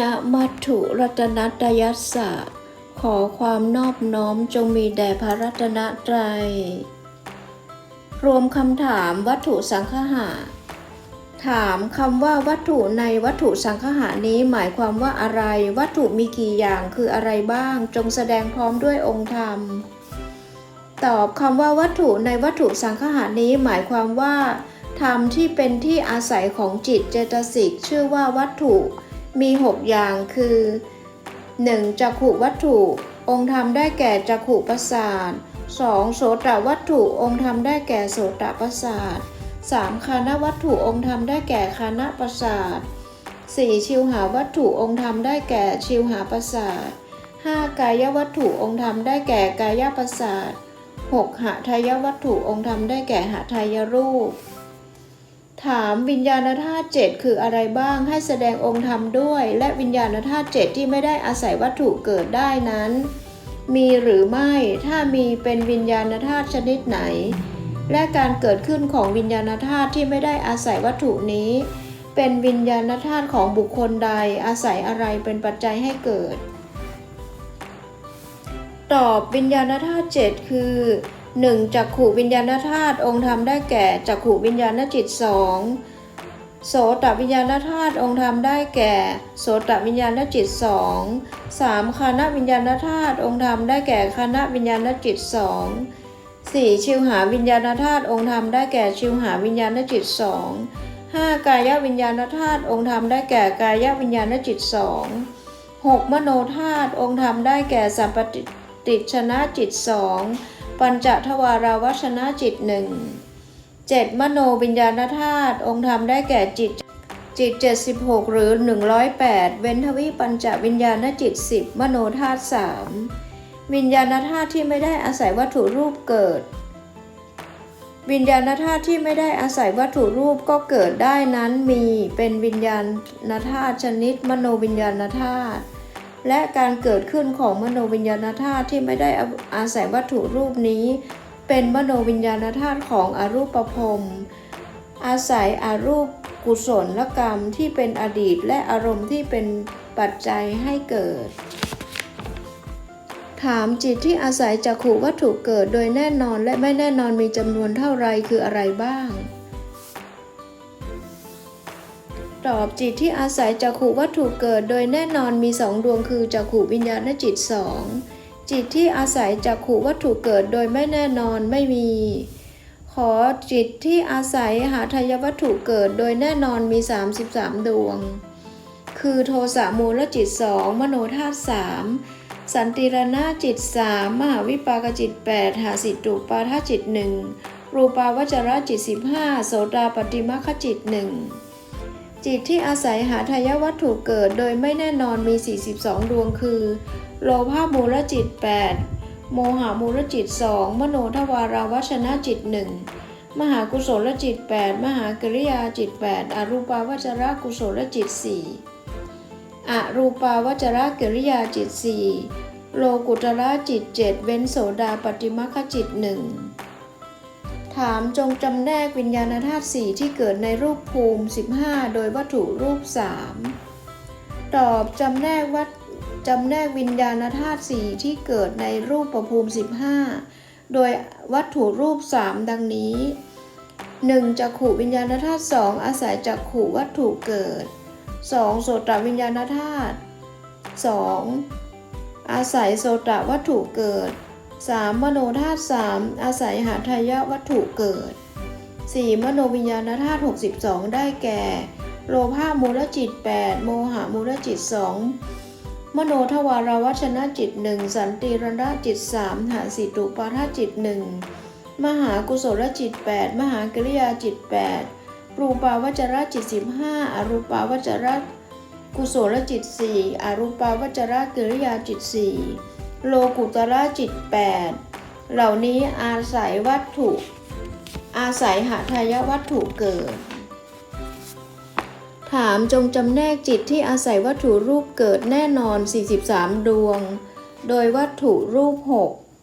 ณมัตถุรัตนตยัสสะ ขอความนอบน้อมจงมีแด่พระรัตนตรัย รวมคำถามวัตถุสังคหะถามคำว่าวัตถุในวัตถุสังคหะนี้หมายความว่าอะไร วัตถุมีกี่อย่างคืออะไรบ้าง จงแสดงพร้อมด้วยองค์ธรรม ตอบคำว่าวัตถุในวัตถุสังคหะนี้หมายความว่าธรรมที่เป็นที่อาศัยของจิตเจตสิกชื่อว่าวัตถุ มี 6 อย่างคือ 1. จักขุวัตถุ องค์ธรรมได้แก่จักขุประสาท 2. โสตวัตถุ องค์ธรรมได้แก่โสตประสาท 3. คานวัตถุ องค์ธรรมได้แก่คานประสาท 4. ชิวหาวัตถุ องค์ธรรมได้แก่ชิวหาประสาท 5. กายวัตถุองค์ธรรมได้แก่กายประสาท 6. หทายวัตถุองค์ธรรมได้แก่หทายรูป ถามวิญญาณธาตุเจ็ดคืออะไรบ้างให้แสดงองค์ธรรมด้วย และวิญญาณธาตุเจ็ดที่ไม่ได้อาศัยวัตถุเกิดได้นั้น มีหรือไม่ถ้ามีเป็นวิญญาณธาตุชนิดไหน และการเกิดขึ้นของวิญญาณธาตุที่ไม่ได้อาศัยวัตถุนี้ เป็นวิญญาณธาตุของบุคคลใดอาศัยอะไรเป็นปัจจัยให้เกิด ตอบวิญญาณธาตุเจ็ดคือ 1. จักขู่วิญญาณธาตุองค์ธรรมได้แก่จักขู่วิญญาณจิตสองโสตวิญญาณธาตุองค์ธรรมได้แก่ โสตวิญญาณจิตสองสามคานวิญญาณธาตุองค์ธรรมได้แก่คานวิญญาณจิตสองสี่ชิวหาวิญญาณธาตุองค์ธรรมได้แก่ชิวหาวิญญาณจิตสองห้ากายวิญญาณธาตุองค์ธรรมได้แก่กายวิญญาณจิตสองหกมโนธาตุองค์ธรรมได้แก่สัมปติชนะจิตสอง ปัญจทวาราวชนะจิตหนึ่งเจ็ดมโนวิญญาณธาตุองค์ธรรมได้แก่จิตจิต 76 หรือ 108 เว้นทวิปัญจวิญญาณจิต 10 มโนธาตุ3วิญญาณธาตุที่ไม่ได้อาศัยวัตถุรูปเกิด วิญญาณธาตุที่ไม่ได้อาศัยวัตถุรูปก็เกิดได้นั้นมีเป็นวิญญาณธาตุชนิด มโนวิญญาณธาตุ และการเกิดขึ้นของมโนวิญญาณธาตุที่ไม่ได้อาศัยวัตถุรูปนี้ เป็นมโนวิญญาณธาตุของอรูปภพอาศัยอารูปกุศลกรรมที่เป็นอดีตและอารมณ์ที่เป็นปัจจัยให้เกิด ถามจิตที่อาศัยจักขุวัตถุเกิดโดยแน่นอนและไม่แน่นอนมีจำนวนเท่าไรคืออะไรบ้าง ตอบจิตที่อาศัยจักขุวัตถุเกิด โดยแน่นอนมีสองดวงคือจักขุวิญญาณจิตสองจิตที่อาศัยจักขุวัตถุเกิดโดยไม่แน่นอนไม่มี ขอจิตที่อาศัยหาทายวัตถุเกิดโดยแน่นอนมี 33 ดวง คือโทสะมูลจิตสองมโนธาตุสามสันติรณจิตสามมหาวิปากจิต 8 หาสิตุปาทจิตหนึ่งรูปาวจรจิต 15 โสดาปฏิมัคคจิตหนึ่ง จิตที่อาศัยหาทายวัตถุเกิดโดยไม่แน่นอนมี 42 ดวงคือ โลภะมูลจิต 8 โมหะมูลจิต 2 มโนทวาราวชนะจิต 1 มหากุศลจิต 8 มหากริยาจิต 8 อรูปาวจรกุศลจิต 4 อรูปาวจรกิริยาจิต 4 โลกุตระจิต 7 เว้นโสดาปฏิมัคจิต 1 ถามจงจำแนกวิญญาณธาตุสี่ที่เกิดในรูปภูมิ 15 โดยวัตถุรูป 3 ตอบจำแนกวัตจำแนกวิญญาณธาตุสี่ที่เกิดในรูปประภูมิ 15 โดยวัตถุรูป 3 ดังนี้ 1. จักขุวิญญาณธาตุ2อาศัยจักขุวัตถุเกิด 2. โสตวิญญาณธาตุ 2. อาศัยโสตวัตถุเกิด 3. มโนธาตุ3อาศัยหาทายวัตถุเกิด 4. มโนวิญญาณธาตุ62 ได้แก่ โลภะมูลจิต 8 โมหะมูลจิต 2 มโนทวารวัชนะจิต 1 สันติรณจิต 3 หาสิตุปาทจิต 1 มหากุศลจิต 8 มหากริยาจิต 8 รูปาวจรจิต 15 อรูปาวจรกุศลจิต 4 อรูปาวจรกิริยาจิต 4 โลกุตระจิต 8 เหล่านี้อาศัยวัตถุ อาศัยหาทายวัตถุเกิด ถามจงจำแนกจิตที่อาศัยวัตถุรูปเกิดแน่นอน 43 ดวง โดยวัตถุรูป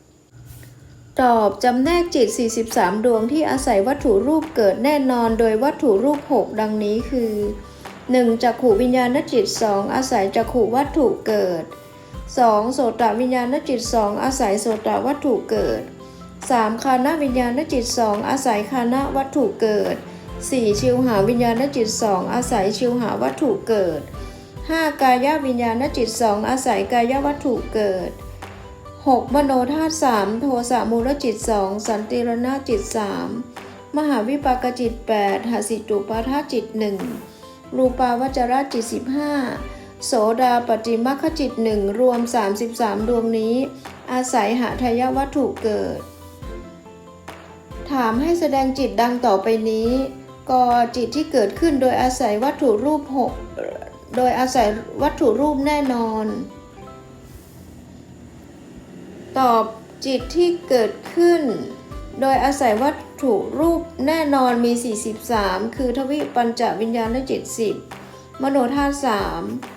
6ตอบจำแนกจิต 43 ดวงที่อาศัยวัตถุรูปเกิดแน่นอนโดยวัตถุรูป 6 ดังนี้คือ 1. จักขูวิญญาณจิต 2. อาศัยจักขูวัตถุเกิด 2. โสตวิญญาณจิต2อาศัยโสตวัตถุเกิด 3. คานวิญญาณจิต2อาศัยคานวัตถุเกิด 4. ชิวหาวิญญาณจิต2อาศัยชิวหาวัตถุเกิด 5. กายวิญญาณจิต2อาศัยกายวัตถุเกิด 6. มโนธาตุ3โทสะมูลจิต2สันติรณจิต3มหาวิปากจิต8หสิตุปาทาจิต1รูปาวจรจิต 15 โสดาปฏิมัคจิต1รวม 33 ดวงนี้ อาศัยหาทายวัตถุเกิด ถามให้แสดงจิตดังต่อไปนี้กอจิตที่เกิดขึ้นโดยอาศัยวัตถุรูปหกโดยอาศัยวัตถุรูปแน่นอน ตอบจิตที่เกิดขึ้น โดยอาศัยวัตถุรูปแน่นอนมี 43 คือทวิปัญจวิญญาณจิต 10 มโนธาตุ3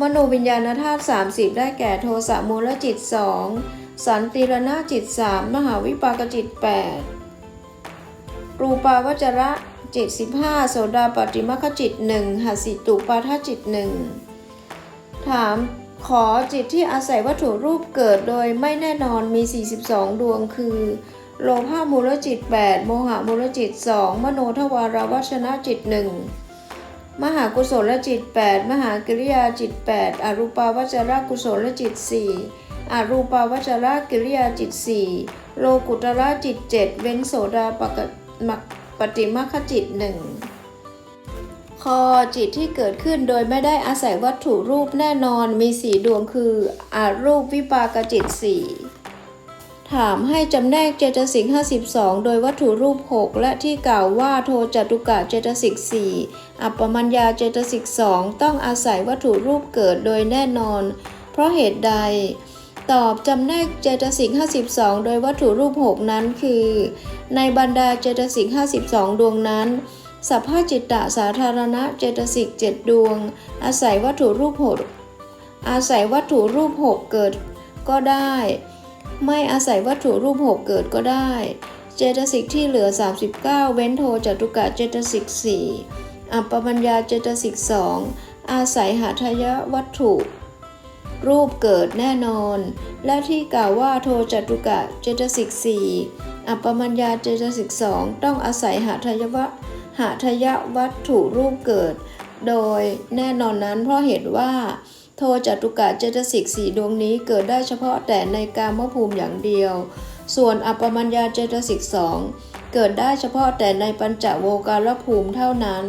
มโนวิญญาณธาตุ30 ได้แก่โทสะมูลจิต 2 สันติรณจิต 3 มหาวิปากจิต 8 รูปาวจระจิต 15 โสดาปฏิมัคจิต 1หัสสิตุปาทจิต 1 ถามขอจิตที่อาศัยวัตถุรูปเกิดโดยไม่แน่นอนมี 42 ดวงคือ โลภะมูลจิต 8 โมหะมูลจิต 2 มโนทวารวัชนะจิต 1 มหากุศลจิต 8 มหากิริยาจิต 8 อรูปาวจรกุศลจิต 4 อรูปาวจรกิริยาจิต 4 โลกุตระจิต 7 เว้นโสดาปกมักปฏิมัคจิต1คอจิตที่เกิดขึ้นโดยไม่ได้อาศัยวัตถุรูปแน่นอนมีสีดวงคืออารูปวิปากจิต4ถามให้จำแนกเจตสิก52 โดยวัตถุรูป 6 และที่กล่าวว่าโทจตุกะเจตสิก4 อัปปมัญญาเจตสิก2ต้องอาศัยวัตถุรูปเกิดโดยแน่นอน เพราะเหตุใด ตอบจำแนกเจตสิก52 โดยวัตถุรูป 6 นั้นคือ ในบรรดาเจตสิก52 ดวงนั้นสัพพจิตตสาธารณะเจตสิก7ดวง อาศัยวัตถุรูป6อาศัยวัตถุรูป 6 เกิดก็ได้ ไม่อาศัยวัตถุรูป 6 เกิดก็ได้ เจตสิกที่เหลือ 39 เว้นโทจตุกะเจตสิก4 อัปปมัญญาเจตสิก2องอาศัยหาทายวัตถุ รูปเกิดแน่นอน และที่กล่าวว่าโทจตุกะเจตสิก4อัปปมัญญาเจตสิก2ต้องอาศัยหาทยวะหาทายวัตถุรูปเกิด โดยแน่นอนนั้นเพราะเหตุว่าโทจตุกะเจตสิกสี่ดวงนี้เกิดได้เฉพาะแต่ในกามภูมิอย่างเดียว ส่วนอัปปมัญญาเจตสิกสอง เกิดได้เฉพาะแต่ในปัญจโวการภูมิเท่านั้น